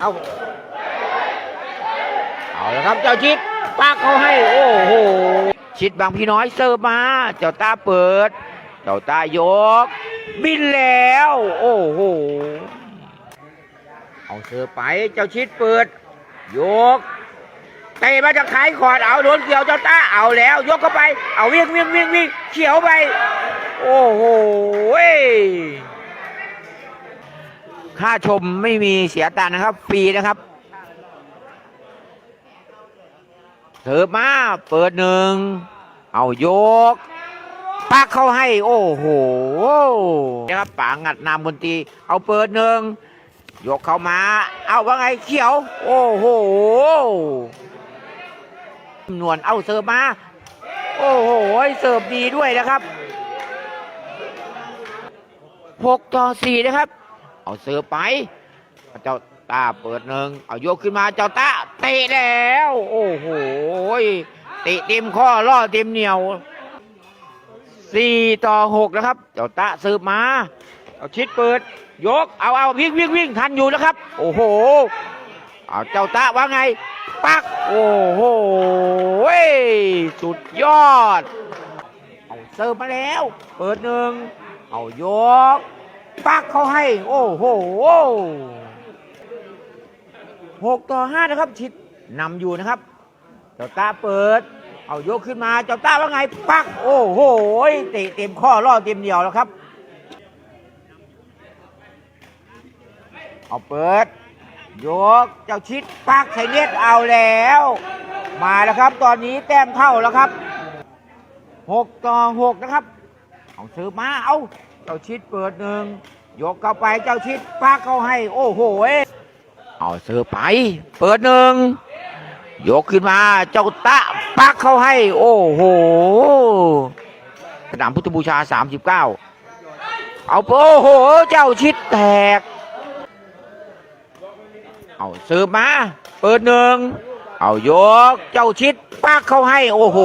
เอาเอาละครับเจ้าชิดปักเขาให้ โอ้โห ชิดบางพี่น้อยเสิร์ฟมา เจ้าตาเปิด เจ้าตายก บินแล้ว โอ้โห เอาเสิร์ฟไป เจ้าชิดเปิด ยกเตะมาจะขายขอดเอาโดนเกี่ยวเจ้าตาเอาแล้ว ยกเข้าไป เอาวิ่งวิ่งวิ่งวิ่งเขียวไป โอ้โหเว้ย ค่าชมไม่มีเสียตังค์นะครับ ฟรีนะครับเสิร์ฟมา เปิดหนึ่ง เอายก ปักเข้าให้ โอ้โหนะครับป่างัดนามบนตี เอาเปิดหนึ่ง ยกเข้ามา เอาว่าไงเขียว โอ้โหนวลเอาเสิร์ฟมา โอ้โห เสิร์ฟดีด้วยนะครับหกต่อสี่นะครับ เอาเสิร์ฟไปเจ้าตาเปิดหนึ่งเอายกขึ้นมาเจ้าตาเตะแล้ว โอ้โหเตะเต็มข้อล่อเต็มเหนียวสี่ต่อหกนะครับ เจ้าตาเสิร์ฟมาเอาชิดเปิด ยกเอาเอาวิ่งวิ่งวิ่งทันอยู่นะครับ โอ้โหเอาเจ้าตาว่าไง ปัก โอ้โห้สุดยอด เอาเสิร์ฟมาแล้ว เปิดหนึ่งเอายก ปักเขาให้ โอ้โหหกต่อห้านะครับ ชิดนำอยู่นะครับ เจ้าตาเปิด เอายกขึ้นมา เจ้าตาว่าไง ปัก โอ้โหเตะเต็มข้อล่อเต็มเหนียวแล้วครับ เอาเปิด ยก เจ้าชิด ปักใส่เน็ตเอาแล้ว มาแล้วครับ ตอนนี้แต้มเท่าแล้วครับหกต่อหกนะครับ เอาซื้อมา เอา เจ้าชิดเปิดหนึ่งยกเข้าไปเจ้าชิดปักเข้าให้ โอ้โหเอ้ยเอาซื้อไป เปิดหนึ่งยกขึ้นมาเจ้าตะปักเข้าให้ โอ้โหสนามพุทธบูชา 39 เอาโอ้โห เจ้าชิดแตก เอาเสิร์ฟมา เปิดหนึ่งเอายกเจ้าชิดปักเข้าให้ โอ้โห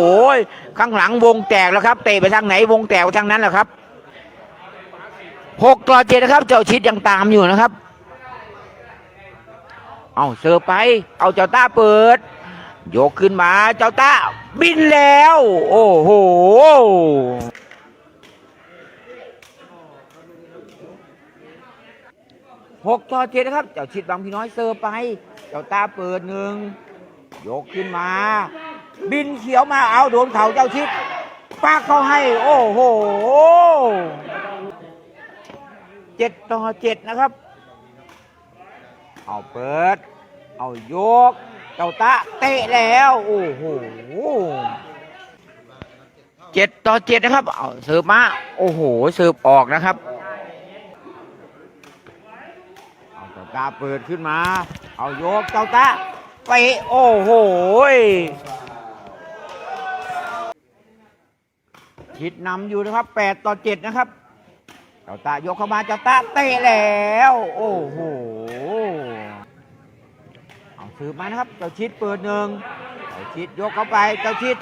ข้างหลังวงแตกแล้วครับ เตะไปทางไหนวงแตกไปทางนั้นแหละครับ หกต่อเจ็ดนะครับ เจ้าชิดยังตามอยู่นะครับ เอาเสิร์ฟไป เอาเจ้าต้าเปิด ยกขึ้นมาเจ้าต้า บินแล้ว โอ้โหหกต่อเจ็ดนะครับ เจ้าชิดบางพี่น้อยเสิร์ฟไป เจ้าตาเปิดหนึ่งยกขึ้นมา บินเขียวมาเอาโดนเข่าเจ้าชิดปากเขาให้ โอ้โห เจ็ดต่อเจ็ดนะครับ เอาเปิด เอายก เจ้าตาเตะแล้ว โอ้โหเจ็ดต่อเจ็ดนะครับ เอาเสิร์ฟมา โอ้โห เสิร์ฟออกนะครับ เอาเจ้าตาเปิดขึ้นมา เอายก เจ้าตาไปโอ้โหยชิดนำอยู่นะครับ8ต่อ7นะครับ เจ้าตายกเข้ามาเจ้าตาเตะแล้ว โอ้โหเอาสืบมานะครับเจ้าชิดเปิดหนึ่งเจ้าชิดยกเข้าไปเจ้าชิด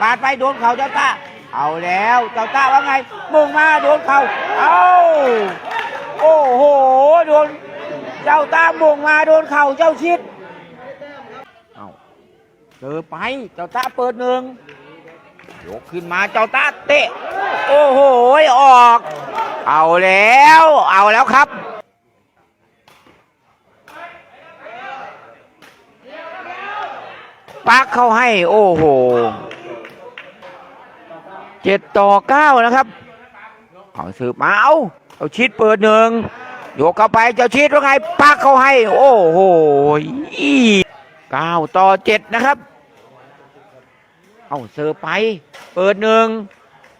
ปาดไปโดนเข่าเจ้าตาเอาแล้วเจ้าตาว่าไงมุ่งมาโดนเข่าเอาโอ้โหโดนเจ้าตามุ่งมาโดนเข่าเจ้าชิดเอาเจอไปเจ้าตาเปิดหนึ่งยกขึ้นมาเจ้าตาเตะ โอ้โหออก เอาแล้ว เอาแล้วครับ ปักเข้าให้ โอ้โหเจ็ดต่อเก้านะครับ เอาสืบมาเอาเอาชิดเปิดหนึ่งโยกเข้าไปเจ้าชิดว่าไง ปักเข้าให้ โอ้โหเก้าต่อเจ็ดนะครับ เอาเสิร์ไป เปิดหนึ่ง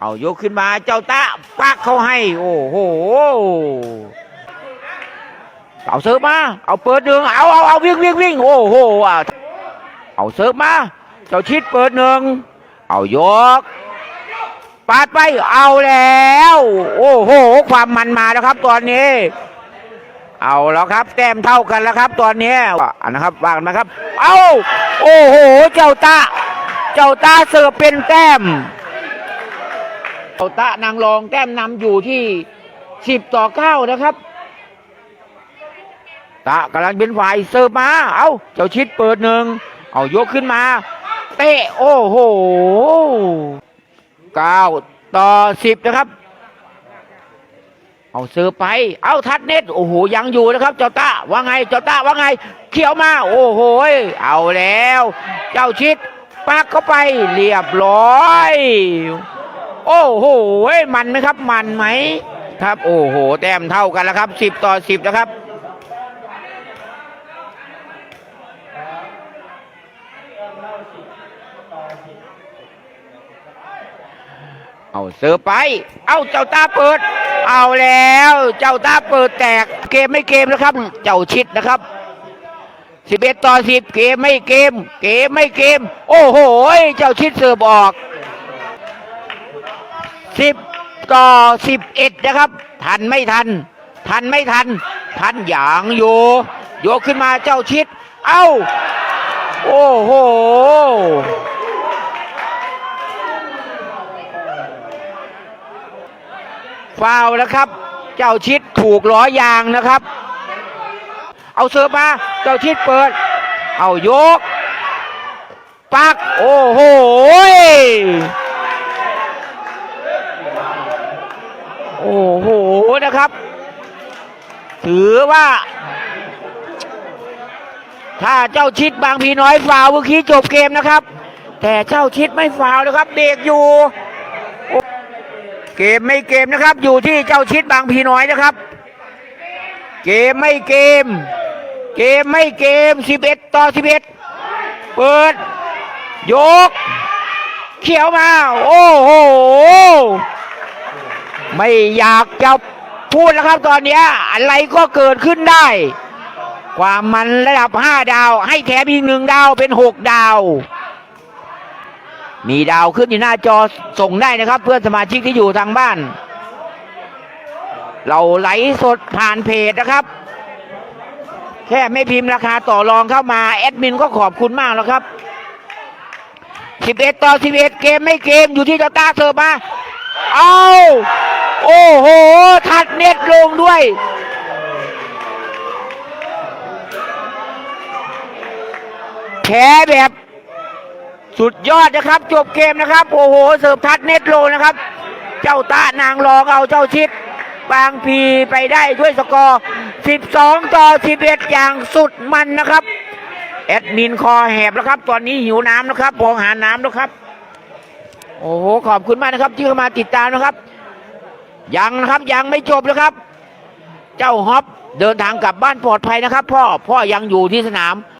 เอายกขึ้นมาเจ้าตาปักเขาให้ โอ้โหเอาเสิร์ฟมา เอาเปิดหนึ่งเอาเอาเอาวิ่งวิ่งวิ่งโอ้โหเอาเสิร์ฟมาเจ้าชิดเปิดหนึ่งเอายกปาดไปเอาแล้ว โอ้โห ความมันมาแล้วครับ ตอนนี้ เอาแล้วครับ แต้มเท่ากันแล้วครับ ตอนนี้อันนะครับวางนะครับ เอาโอ้โห เจ้าตา เจ้าตาเสิร์ฟเป็นแต้ม เจ้าตานางรองแต้มนำอยู่ที่สิบต่อเก้านะครับ ตะกำลังเป็นฝ่ายเสิร์ฟมา เอาเจ้าชิดเปิดหนึ่ง เอายกขึ้นมา เตะโอ้โหเก้าต่อสิบนะครับ เอาเสิร์ฟไป เอาทัดเน็ต โอ้โห ยังอยู่นะครับ เจ้าตาว่าไง เจ้าตาว่าไง เขียวมา โอ้โห เอาแล้ว เจ้าชิดปักเข้าไปเรียบร้อย โอ้โหมันไหมครับ มันไหมครับ โอ้โห แต้มเท่ากันแล้วครับสิบต่อสิบนะครับเอาเสือไป เอาเจ้าตาเปิด เอาแล้ว เจ้าตาเปิดแตก เกมไม่เกมนะครับ เจ้าชิดนะครับสิบเอ็ดต่อสิบเกมไม่เกม เกมไม่เกม โอ้โห เจ้าชิดเสือบออก สิบต่อสิบเอ็ดนะครับ ทันไม่ทัน ทันไม่ทัน ทันอย่างอยู่โยกขึ้นมาเจ้าชิด เอ้า โอ้โหฟาวล์นะครับ เจ้าชิดถูกล้อยางนะครับ เอาเสิร์ฟมา เจ้าชิดเปิด เอายก ปัก โอ้โห โอ้โหนะครับ ถือว่า ถ้าเจ้าชิดบางพีน้อยฟาวเมื่อกี้จบเกมนะครับ แต่เจ้าชิดไม่ฟาวนะครับเบรกอยู่ เกมไม่เกมนะครับ อยู่ที่เจ้าชิดบางพีน้อยนะครับ เกมไม่เกม เกมไม่เกม11ต่อ11เปิด ยก เขียวมา โอ้โห ไม่อยากจะพูดแล้วครับตอนนี้อะไรก็เกิดขึ้นได้ ความมันระดับ 5 ดาว ให้แถมอีกหนึ่งดาวเป็น 6 ดาว มีดาวขึ้นอยู่หน้าจอส่งได้นะครับ เพื่อนสมาชิกที่อยู่ทางบ้าน เราไลฟ์สดผ่านเพจนะครับ แค่ไม่พิมพ์ราคาต่อรองเข้ามาแอดมินก็ขอบคุณมากแล้วครับ 11 ต่อ 11 เกมไม่เกมอยู่ที่เจ้าตาเสิร์ฟมา เอา โอ้โห ทัดเน็ตลงด้วย แพ้แบบสุดยอดนะครับ จบเกมนะครับ โอ้โห เสิร์ฟทัดเน็ตโลนะครับ เจ้าตานางรองเอาเจ้าชิดบางพีไปได้ด้วยสกอร์ 12 ต่อ 11 อย่างสุดมันนะครับ แอดมินคอแหบแล้วครับ ตอนนี้หิวน้ำนะครับมองหาน้ำแล้วครับ โอ้โห ขอบคุณมากนะครับ ที่เข้ามาติดตามนะครับ ยังนะครับยังไม่จบนะครับ เจ้าฮอปเดินทางกลับบ้านปลอดภัยนะครับ พ่อพ่อยังอยู่ที่สนาม